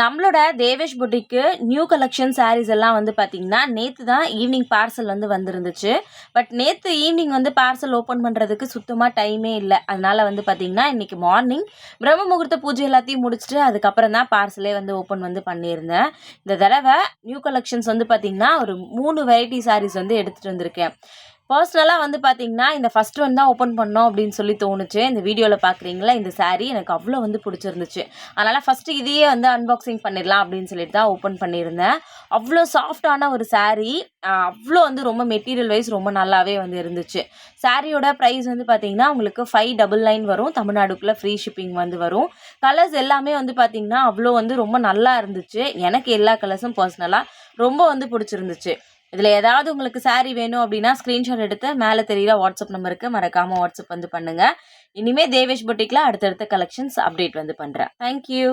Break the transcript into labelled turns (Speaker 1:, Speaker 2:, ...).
Speaker 1: நம்மளோட தேவேஷ் புட்டிக்கு new collection saris எல்லாம் வந்து பார்த்திங்கன்னா நேற்று தான் ஈவினிங் பார்சல் வந்து வந்திருந்துச்சு. பட் நேற்று ஈவினிங் வந்து பார்சல் ஓப்பன் பண்ணுறதுக்கு சுத்தமாக டைமே இல்லை. அதனால் வந்து பார்த்திங்கன்னா இன்றைக்கி மார்னிங் பிரம்ம முகூர்த்த பூஜை எல்லாத்தையும் முடிச்சுட்டு அதுக்கப்புறம் தான் பார்சலே வந்து ஓப்பன் வந்து பண்ணியிருந்தேன். இந்த தடவை நியூ கலெக்ஷன்ஸ் வந்து பார்த்திங்கன்னா ஒரு மூணு வெரைட்டி சாரீஸ் வந்து எடுத்துகிட்டு வந்திருக்கேன். பர்சனலாக வந்து பார்த்தீங்கன்னா இந்த ஃபஸ்ட் ஒன் தான் ஓப்பன் பண்ணோம் அப்படின்னு சொல்லி தோணுச்சு. இந்த வீடியோவில் பார்க்குறீங்களா இந்த சாரீ எனக்கு அவ்வளோ வந்து பிடிச்சிருந்துச்சு. அதனால் ஃபஸ்ட்டு இதையே வந்து அன்பாக்சிங் பண்ணிடலாம் அப்படின்னு சொல்லிட்டு தான் ஓப்பன் பண்ணியிருந்தேன். அவ்வளோ சாஃப்டான ஒரு சாரீ அவ்வளோ வந்து ரொம்ப மெட்டீரியல் வைஸ் ரொம்ப நல்லாவே வந்து இருந்துச்சு. சாரியோட ப்ரைஸ் வந்து பார்த்திங்கன்னா உங்களுக்கு ஃபைவ் டபுள் நைன் வரும். தமிழ்நாடுக்குள்ளே ஃப்ரீ ஷிப்பிங் வந்து வரும். கலர்ஸ் எல்லாமே வந்து பார்த்திங்கன்னா அவ்வளோ வந்து ரொம்ப நல்லா இருந்துச்சு. எனக்கு எல்லா கலர்ஸும் பர்சனலாக ரொம்ப வந்து பிடிச்சிருந்துச்சு. இதில் ஏதாவது உங்களுக்கு சாரீ வேணும் அப்படின்னா ஸ்க்ரீன்ஷாட் எடுத்து மேலே தெரியிற வாட்ஸ்அப் நம்பருக்கு மறக்காமல் வாட்ஸ்அப் வந்து பண்ணுங்கள் இனிமேல் தேவேஷ் பொட்டிக்கில் அடுத்தடுத்த கலெக்ஷன்ஸ் அப்டேட் வந்து பண்ணுறேன் தேங்க்யூ